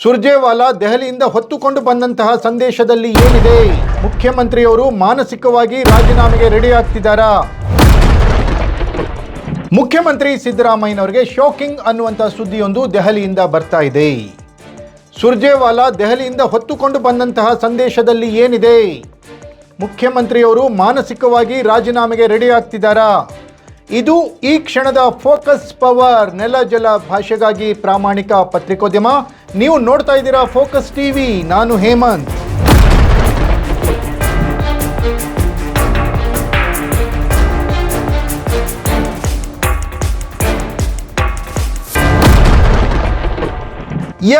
ಸುರ್ಜೇವಾಲಾ ದೆಹಲಿಯಿಂದ ಹೊತ್ತುಕೊಂಡು ಬಂದಂತಹ ಸಂದೇಶದಲ್ಲಿ ಏನಿದೆ? ಮುಖ್ಯಮಂತ್ರಿಯವರು ಮಾನಸಿಕವಾಗಿ ರಾಜೀನಾಮೆಗೆ ರೆಡಿ ಆಗ್ತಿದ್ದಾರಾ? ಮುಖ್ಯಮಂತ್ರಿ ಸಿದ್ದರಾಮಯ್ಯನವರಿಗೆ ಶಾಕಿಂಗ್ ಅನ್ನುವಂಥ ಸುದ್ದಿಯೊಂದು ದೆಹಲಿಯಿಂದ ಬರ್ತಾ ಇದೆ. ಸುರ್ಜೇವಾಲಾ ದೆಹಲಿಯಿಂದ ಹೊತ್ತುಕೊಂಡು ಬಂದಂತಹ ಸಂದೇಶದಲ್ಲಿ ಏನಿದೆ? ಮುಖ್ಯಮಂತ್ರಿಯವರು ಮಾನಸಿಕವಾಗಿ ರಾಜೀನಾಮೆಗೆ ರೆಡಿ ಆಗ್ತಿದ್ದಾರಾ? ಇದು ಈ ಕ್ಷಣದ ಫೋಕಸ್ ಪವರ್ ನೆಲ ಜಲ ಭಾಷೆಗಾಗಿ ಪ್ರಾಮಾಣಿಕ ಪತ್ರಿಕೋದ್ಯಮ. ನೀವು ನೋಡ್ತಾ ಇದ್ದೀರಾ ಫೋಕಸ್ ಟಿವಿ, ನಾನು ಹೇಮಂತ್.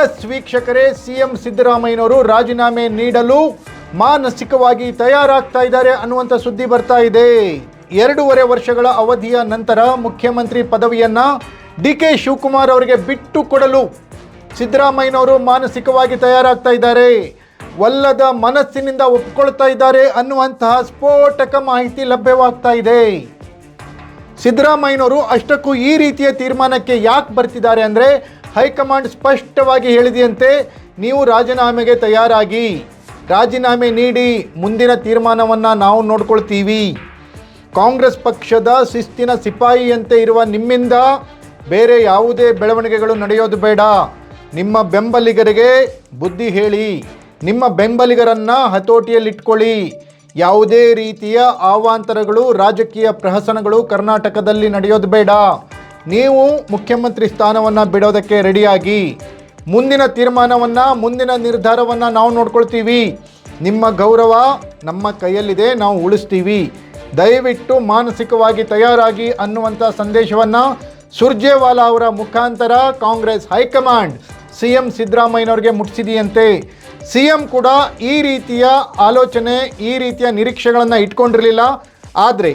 ಎಸ್ ವೀಕ್ಷಕರೇ ಸಿಎಂ ಸಿದ್ದರಾಮಯ್ಯನವರು ರಾಜೀನಾಮೆ ನೀಡಲು ಮಾನಸಿಕವಾಗಿ ತಯಾರಾಗ್ತಾ ಇದ್ದಾರೆ ಅನ್ನುವಂಥ ಸುದ್ದಿ ಬರ್ತಾ ಇದೆ. ಎರಡೂವರೆ ವರ್ಷಗಳ ಅವಧಿಯ ನಂತರ ಮುಖ್ಯಮಂತ್ರಿ ಪದವಿಯನ್ನು ಡಿ ಕೆ ಶಿವಕುಮಾರ್ ಅವರಿಗೆ ಬಿಟ್ಟು ಕೊಡಲು ಸಿದ್ದರಾಮಯ್ಯನವರು ಮಾನಸಿಕವಾಗಿ ತಯಾರಾಗ್ತಾ ಇದ್ದಾರೆ. ಒಲ್ಲದ ಮನಸ್ಸಿನಿಂದ ಒಪ್ಕೊಳ್ತಾ ಇದ್ದಾರೆ ಅನ್ನುವಂತಹ ಸ್ಫೋಟಕ ಮಾಹಿತಿ ಲಭ್ಯವಾಗ್ತಾ ಇದೆ. ಸಿದ್ದರಾಮಯ್ಯನವರು ಅಷ್ಟಕ್ಕೂ ಈ ರೀತಿಯ ತೀರ್ಮಾನಕ್ಕೆ ಯಾಕೆ ಬರ್ತಿದ್ದಾರೆ ಅಂದರೆ ಹೈಕಮಾಂಡ್ ಸ್ಪಷ್ಟವಾಗಿ ಹೇಳಿದೆಯಂತೆ, ನೀವು ರಾಜೀನಾಮೆಗೆ ತಯಾರಾಗಿ. ರಾಜೀನಾಮೆ ನೀಡಿ, ಮುಂದಿನ ತೀರ್ಮಾನವನ್ನು ನಾವು ನೋಡ್ಕೊಳ್ತೀವಿ. ಕಾಂಗ್ರೆಸ್ ಪಕ್ಷದ ಶಿಸ್ತಿನ ಸಿಪಾಯಿಯಂತೆ ಇರುವ ನಿಮ್ಮಿಂದ ಬೇರೆ ಯಾವುದೇ ಬೆಳವಣಿಗೆಗಳು ನಡೆಯೋದು ಬೇಡ. ನಿಮ್ಮ ಬೆಂಬಲಿಗರಿಗೆ ಬುದ್ಧಿ ಹೇಳಿ. ನಿಮ್ಮ ಬೆಂಬಲಿಗರನ್ನು ಹತೋಟಿಯಲ್ಲಿಟ್ಕೊಳ್ಳಿ. ಯಾವುದೇ ರೀತಿಯ ಅವಾಂತರಗಳು ರಾಜಕೀಯ ಪ್ರಹಸನಗಳು ಕರ್ನಾಟಕದಲ್ಲಿ ನಡೆಯೋದು ಬೇಡ. ನೀವು ಮುಖ್ಯಮಂತ್ರಿ ಸ್ಥಾನವನ್ನು ಬಿಡೋದಕ್ಕೆ ರೆಡಿಯಾಗಿ. ಮುಂದಿನ ತೀರ್ಮಾನವನ್ನು, ಮುಂದಿನ ನಿರ್ಧಾರವನ್ನು ನಾವು ನೋಡ್ಕೊಳ್ತೀವಿ. ನಿಮ್ಮ ಗೌರವ ನಮ್ಮ ಕೈಯಲ್ಲಿದೆ, ನಾವು ಉಳಿಸ್ತೀವಿ. ದಯವಿಟ್ಟು ಮಾನಸಿಕವಾಗಿ ತಯಾರಾಗಿ ಅನ್ನುವಂಥ ಸಂದೇಶವನ್ನು ಸುರ್ಜೇವಾಲಾ ಅವರ ಮುಖಾಂತರ Congress high command C M ಸಿದ್ದರಾಮಯ್ಯನವ್ರಿಗೆ ಮುಟ್ಟಿಸಿದೆಯಂತೆ ಸಿ ಎಂ ಕೂಡ ಈ ರೀತಿಯ ಆಲೋಚನೆ, ಈ ರೀತಿಯ ನಿರೀಕ್ಷೆಗಳನ್ನು ಇಟ್ಕೊಂಡಿರಲಿಲ್ಲ. ಆದರೆ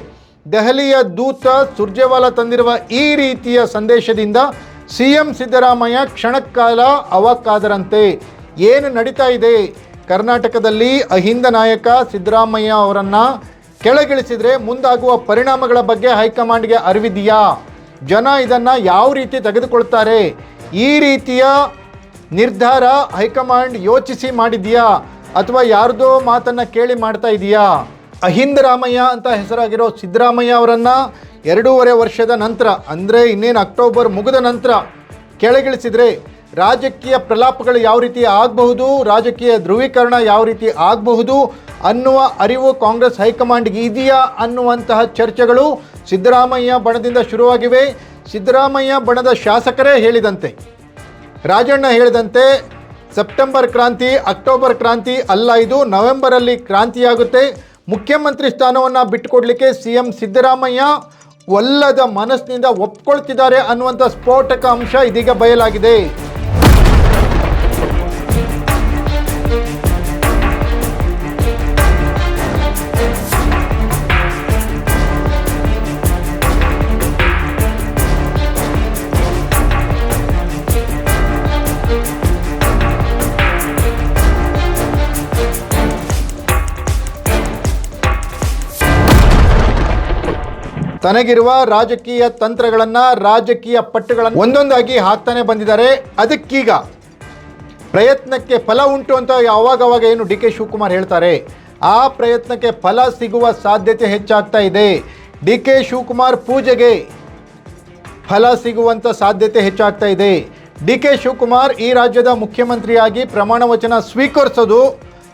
ದೆಹಲಿಯ ದೂತ ಸುರ್ಜೇವಾಲಾ ತಂದಿರುವ ಈ ರೀತಿಯ ಸಂದೇಶದಿಂದ ಸಿ ಎಂ ಸಿದ್ದರಾಮಯ್ಯ ಕ್ಷಣಕಾಲ ಅವಕ್ಕಾದರಂತೆ ಏನು ನಡೀತಾ ಇದೆ? ಕರ್ನಾಟಕದಲ್ಲಿ ಅಹಿಂದ ನಾಯಕ ಸಿದ್ದರಾಮಯ್ಯ ಅವರನ್ನು ಕೆಳಗಿಳಿಸಿದರೆ ಮುಂದಾಗುವ ಪರಿಣಾಮಗಳ ಬಗ್ಗೆ ಹೈಕಮಾಂಡ್ಗೆ ಅರಿವಿದೆಯಾ? ಜನ ಇದನ್ನು ಯಾವ ರೀತಿ ತೆಗೆದುಕೊಳ್ತಾರೆ? ಈ ರೀತಿಯ ನಿರ್ಧಾರ ಹೈಕಮಾಂಡ್ ಯೋಚಿಸಿ ಮಾಡಿದೆಯಾ? ಅಥವಾ ಯಾರ್ದೋ ಮಾತನ್ನು ಕೇಳಿ ಮಾಡ್ತಾ ಇದೆಯಾ? ಅಹಿಂದ ರಾಮಯ್ಯ ಅಂತ ಹೆಸರಾಗಿರೋ ಸಿದ್ದರಾಮಯ್ಯ ಅವರನ್ನು ಎರಡೂವರೆ ವರ್ಷದ ನಂತರ, ಅಂದರೆ ಇನ್ನೇನು ಅಕ್ಟೋಬರ್ ಮುಗಿದ ನಂತರ ಕೆಳಗಿಳಿಸಿದರೆ ರಾಜಕೀಯ ಪ್ರಲಾಪಗಳು ಯಾವ ರೀತಿ ಆಗಬಹುದು, ರಾಜಕೀಯ ಧ್ರುವೀಕರಣ ಯಾವ ರೀತಿ ಆಗಬಹುದು ಅನ್ನುವ ಅರಿವು ಕಾಂಗ್ರೆಸ್ ಹೈಕಮಾಂಡ್ಗೆ ಇದೆಯಾ ಅನ್ನುವಂತಹ ಚರ್ಚೆಗಳು ಸಿದ್ದರಾಮಯ್ಯ ಬಣದಿಂದ ಶುರುವಾಗಿವೆ. ಸಿದ್ದರಾಮಯ್ಯ ಬಣದ ಶಾಸಕರೇ ಹೇಳಿದಂತೆ. ರಾಜಣ್ಣ ಹೇಳಿದಂತೆ ಸೆಪ್ಟೆಂಬರ್ ಕ್ರಾಂತಿ, ಅಕ್ಟೋಬರ್ ಕ್ರಾಂತಿ ಅಲ್ಲ, ಇದು ನವೆಂಬರಲ್ಲಿ ಕ್ರಾಂತಿಯಾಗುತ್ತೆ. ಮುಖ್ಯಮಂತ್ರಿ ಸ್ಥಾನವನ್ನು ಬಿಟ್ಟುಕೊಡಲಿಕ್ಕೆ ಸಿ ಎಂ ಸಿದ್ದರಾಮಯ್ಯ ಒಲ್ಲದ ಮನಸ್ಸಿನಿಂದ ಒಪ್ಕೊಳ್ತಿದ್ದಾರೆ ಅನ್ನುವಂಥ ಸ್ಫೋಟಕ ಅಂಶ ಇದೀಗ ಬಯಲಾಗಿದೆ. ತನಗಿರುವ ರಾಜಕೀಯ ತಂತ್ರಗಳನ್ನು ರಾಜಕೀಯ ಪಟ್ಟುಗಳನ್ನು ಒಂದೊಂದಾಗಿ ಹಾಕ್ತಾನೆ ಬಂದಿದ್ದಾರೆ. ಅದಕ್ಕೀಗ ಪ್ರಯತ್ನಕ್ಕೆ ಫಲ ಉಂಟು ಅಂತ ಯಾವಾಗವಾಗ ಏನು ಡಿ ಕೆ ಶಿವಕುಮಾರ್ ಹೇಳ್ತಾರೆ. ಆ ಪ್ರಯತ್ನಕ್ಕೆ ಫಲ ಸಿಗುವ ಸಾಧ್ಯತೆ ಹೆಚ್ಚಾಗ್ತಾ ಇದೆ. ಡಿ ಕೆ ಶಿವಕುಮಾರ್ ಪೂಜೆಗೆ ಫಲ ಸಿಗುವಂಥ ಸಾಧ್ಯತೆ ಹೆಚ್ಚಾಗ್ತಾ ಇದೆ. ಡಿ ಕೆ ಶಿವಕುಮಾರ್ ಈ ರಾಜ್ಯದ ಮುಖ್ಯಮಂತ್ರಿಯಾಗಿ ಪ್ರಮಾಣ ವಚನ ಸ್ವೀಕರಿಸೋದು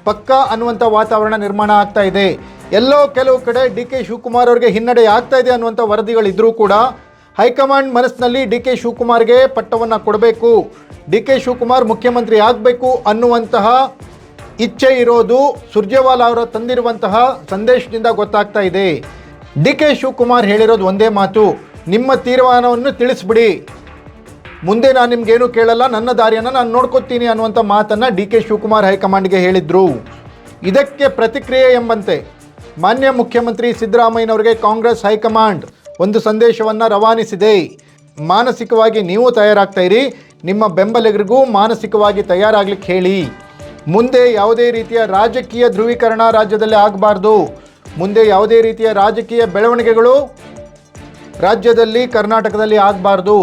ಪಕ್ಕಾ ಅನ್ನುವಂಥ ವಾತಾವರಣ ನಿರ್ಮಾಣ ಆಗ್ತಾ ಇದೆ. ಎಲ್ಲೋ ಕೆಲವು ಕಡೆ ಡಿ ಕೆ ಶಿವಕುಮಾರ್ ಅವರಿಗೆ ಹಿನ್ನಡೆ ಆಗ್ತಾ ಇದೆ ಅನ್ನುವಂಥ ವರದಿಗಳಿದ್ದರೂ ಕೂಡ ಹೈಕಮಾಂಡ್ ಮನಸ್ಸಿನಲ್ಲಿ ಡಿ ಕೆ ಶಿವಕುಮಾರ್ಗೆ ಪಟ್ಟವನ್ನು ಕೊಡಬೇಕು, ಡಿ ಕೆ ಶಿವಕುಮಾರ್ ಮುಖ್ಯಮಂತ್ರಿ ಆಗಬೇಕು ಅನ್ನುವಂತಹ ಇಚ್ಛೆ ಇರೋದು ಸುರ್ಜೇವಾಲಾ ಅವರ ತಂದಿರುವಂತಹ ಸಂದೇಶದಿಂದ ಗೊತ್ತಾಗ್ತಾ ಇದೆ. ಡಿ ಕೆ ಶಿವಕುಮಾರ್ ಹೇಳಿರೋದು ಒಂದೇ ಮಾತು, ನಿಮ್ಮ ತೀರ್ಮಾನವನ್ನು ತಿಳಿಸ್ಬಿಡಿ. ಮುಂದೆ ನಾನು ನಿಮ್ಗೇನು ಕೇಳಲ್ಲ, ನನ್ನ ದಾರಿಯನ್ನು ನಾನು ನೋಡ್ಕೋತೀನಿ ಅನ್ನುವಂಥ ಮಾತನ್ನು ಡಿ ಕೆ ಶಿವಕುಮಾರ್ ಹೈಕಮಾಂಡ್ಗೆ ಹೇಳಿದ್ರು. ಇದಕ್ಕೆ ಪ್ರತಿಕ್ರಿಯೆ ಎಂಬಂತೆ ಮಾನ್ಯ ಮುಖ್ಯಮಂತ್ರಿ ಸಿದ್ದರಾಮಯ್ಯನವರಿಗೆ ಕಾಂಗ್ರೆಸ್ ಹೈಕಮಾಂಡ್ ಒಂದು ಸಂದೇಶವನ್ನು ರವಾನಿಸಿದೆ. ಮಾನಸಿಕವಾಗಿ ನೀವು ತಯಾರಾಗ್ತಾ ಇರಿ. ನಿಮ್ಮ ಬೆಂಬಲಿಗರಿಗೂ ಮಾನಸಿಕವಾಗಿ ತಯಾರಾಗ್ಲಿಕ್ಕೆ ಹೇಳಿ. ಮುಂದೆ ಯಾವುದೇ ರೀತಿಯ ರಾಜಕೀಯ ಧ್ರುವೀಕರಣ ರಾಜ್ಯದಲ್ಲಿ ಆಗಬಾರ್ದು. ಮುಂದೆ ಯಾವುದೇ ರೀತಿಯ ರಾಜಕೀಯ ಬೆಳವಣಿಗೆಗಳು ರಾಜ್ಯದಲ್ಲಿ, ಕರ್ನಾಟಕದಲ್ಲಿ ಆಗಬಾರ್ದು.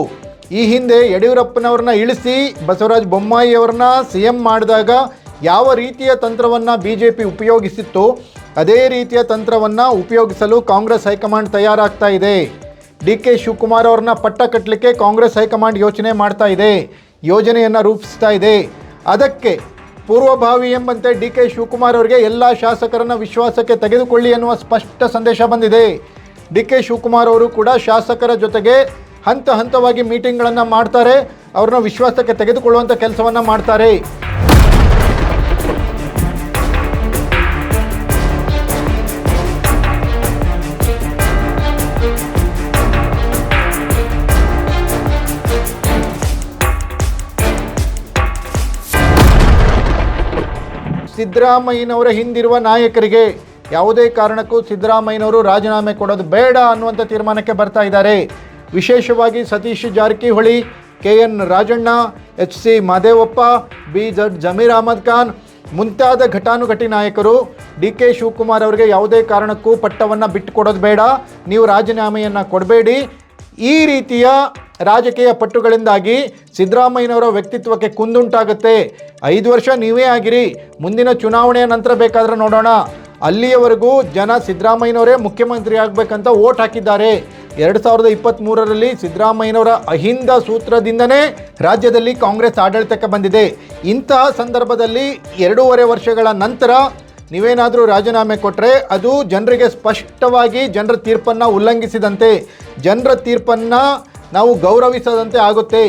ಈ ಹಿಂದೆ ಯಡಿಯೂರಪ್ಪನವ್ರನ್ನ ಇಳಿಸಿ ಬಸವರಾಜ ಬೊಮ್ಮಾಯಿಯವ್ರನ್ನ ಸಿ ಎಂ ಮಾಡಿದಾಗ ಯಾವ ರೀತಿಯ ತಂತ್ರವನ್ನು ಬಿ ಜೆ ಪಿ ಉಪಯೋಗಿಸಿತ್ತು ಅದೇ ರೀತಿಯ ತಂತ್ರವನ್ನು ಉಪಯೋಗಿಸಲು ಕಾಂಗ್ರೆಸ್ ಹೈಕಮಾಂಡ್ ತಯಾರಾಗ್ತಾ ಇದೆ. ಡಿ ಕೆ ಶಿವಕುಮಾರ್ ಅವ್ರನ್ನ ಪಟ್ಟ ಕಟ್ಟಲಿಕ್ಕೆ ಕಾಂಗ್ರೆಸ್ ಹೈಕಮಾಂಡ್ ಯೋಚನೆ ಮಾಡ್ತಾ ಇದೆ, ಯೋಜನೆಯನ್ನು ರೂಪಿಸ್ತಾ ಇದೆ. ಅದಕ್ಕೆ ಪೂರ್ವಭಾವಿ ಎಂಬಂತೆ ಡಿ ಕೆ ಶಿವಕುಮಾರ್ ಅವರಿಗೆ ಎಲ್ಲ ಶಾಸಕರನ್ನು ವಿಶ್ವಾಸಕ್ಕೆ ತೆಗೆದುಕೊಳ್ಳಿ ಎನ್ನುವ ಸ್ಪಷ್ಟ ಸಂದೇಶ ಬಂದಿದೆ. ಡಿ ಕೆ ಶಿವಕುಮಾರ್ ಅವರು ಕೂಡ ಶಾಸಕರ ಜೊತೆಗೆ ಹಂತ ಹಂತವಾಗಿ ಮೀಟಿಂಗ್ಗಳನ್ನು ಮಾಡ್ತಾರೆ, ಅವ್ರನ್ನ ವಿಶ್ವಾಸಕ್ಕೆ ತೆಗೆದುಕೊಳ್ಳುವಂಥ ಕೆಲಸವನ್ನು ಮಾಡ್ತಾರೆ. ಸಿದ್ದರಾಮಯ್ಯನವರ ಹಿಂದಿರುವ ನಾಯಕರಿಗೆ ಯಾವುದೇ ಕಾರಣಕ್ಕೂ ಸಿದ್ದರಾಮಯ್ಯನವರು ರಾಜೀನಾಮೆ ಕೊಡೋದು ಬೇಡ ಅನ್ನುವಂಥ ತೀರ್ಮಾನಕ್ಕೆ ಬರ್ತಾ ಇದ್ದಾರೆ. ವಿಶೇಷವಾಗಿ Satish Jarkiholi K N Rajanna, H C Mahadevappa, B Z Zameer Ahmed Khan ಮುಂತಾದ ಘಟಾನುಘಟಿ ನಾಯಕರು ಡಿ ಕೆ ಶಿವಕುಮಾರ್ ಅವರಿಗೆ ಯಾವುದೇ ಕಾರಣಕ್ಕೂ ಪಟ್ಟವನ್ನು ಬಿಟ್ಟು ಕೊಡೋದು ಬೇಡ. ನೀವು ರಾಜೀನಾಮೆಯನ್ನು ಕೊಡಬೇಡಿ. ಈ ರೀತಿಯ ರಾಜಕೀಯ ಪಟ್ಟುಗಳಿಂದಾಗಿ ಸಿದ್ದರಾಮಯ್ಯನವರ ವ್ಯಕ್ತಿತ್ವಕ್ಕೆ ಕುಂದುಂಟಾಗುತ್ತೆ. ಐದು ವರ್ಷ ನೀವೇ ಆಗಿರಿ, ಮುಂದಿನ ಚುನಾವಣೆಯ ನಂತರ ಬೇಕಾದರೆ ನೋಡೋಣ. ಅಲ್ಲಿಯವರೆಗೂ ಜನ ಸಿದ್ದರಾಮಯ್ಯನವರೇ ಮುಖ್ಯಮಂತ್ರಿ ಆಗಬೇಕಂತ ಓಟ್ ಹಾಕಿದ್ದಾರೆ. ಎರಡು ಸಾವಿರದ ಇಪ್ಪತ್ತ್ಮೂರರಲ್ಲಿ ಸಿದ್ದರಾಮಯ್ಯನವರ ಅಹಿಂದ ಸೂತ್ರದಿಂದನೇ ರಾಜ್ಯದಲ್ಲಿ ಕಾಂಗ್ರೆಸ್ ಆಡಳಿತಕ್ಕೆ ಬಂದಿದೆ. ಇಂತಹ ಸಂದರ್ಭದಲ್ಲಿ ಎರಡೂವರೆ ವರ್ಷಗಳ ನಂತರ ನೀವೇನಾದರೂ ರಾಜೀನಾಮೆ ಕೊಟ್ಟರೆ ಅದು ಜನರಿಗೆ ಸ್ಪಷ್ಟವಾಗಿ ಜನರ ತೀರ್ಪನ್ನು ಉಲ್ಲಂಘಿಸಿದಂತೆ, ಜನರ ತೀರ್ಪನ್ನು ನಾವು ಗೌರವಿಸದಂತೆ ಆಗುತ್ತೆ.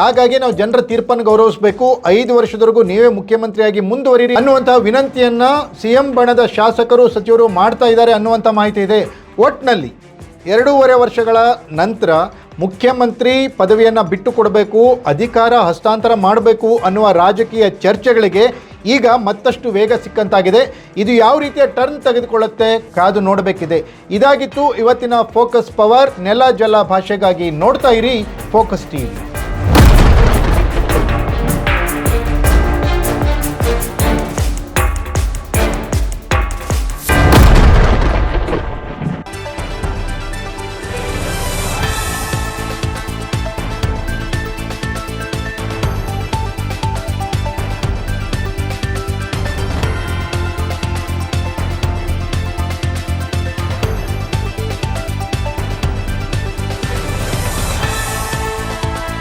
ಹಾಗಾಗಿ ನಾವು ಜನರ ತೀರ್ಪನ್ನು ಗೌರವಿಸಬೇಕು. ಐದು ವರ್ಷದವರೆಗೂ ನೀವೇ ಮುಖ್ಯಮಂತ್ರಿಯಾಗಿ ಮುಂದುವರಿರಿ ಅನ್ನುವಂಥ ವಿನಂತಿಯನ್ನು ಸಿ ಎಂ ಬಣದ ಶಾಸಕರು, ಸಚಿವರು ಮಾಡ್ತಾ ಇದ್ದಾರೆ ಅನ್ನುವಂಥ ಮಾಹಿತಿ ಇದೆ. ಒಟ್ಟಿನಲ್ಲಿ ಎರಡೂವರೆ ವರ್ಷಗಳ ನಂತರ ಮುಖ್ಯಮಂತ್ರಿ ಪದವಿಯನ್ನು ಬಿಟ್ಟು ಕೊಡಬೇಕು ಅಧಿಕಾರ ಹಸ್ತಾಂತರ ಮಾಡಬೇಕು ಅನ್ನುವ ರಾಜಕೀಯ ಚರ್ಚೆಗಳಿಗೆ ಈಗ ಮತ್ತಷ್ಟು ವೇಗ ಸಿಕ್ಕಂತಾಗಿದೆ. ಇದು ಯಾವ ರೀತಿಯ ಟರ್ನ್ ತೆಗೆದುಕೊಳ್ಳುತ್ತೆ ಕಾದು ನೋಡಬೇಕಿದೆ. ಇದಾಗಿತ್ತು ಇವತ್ತಿನ ಫೋಕಸ್ ಪವರ್ ನೆಲ ಜಲ ಭಾಷೆಗಾಗಿ ನೋಡ್ತಾ ಇರಿ ಫೋಕಸ್ ಟಿವಿ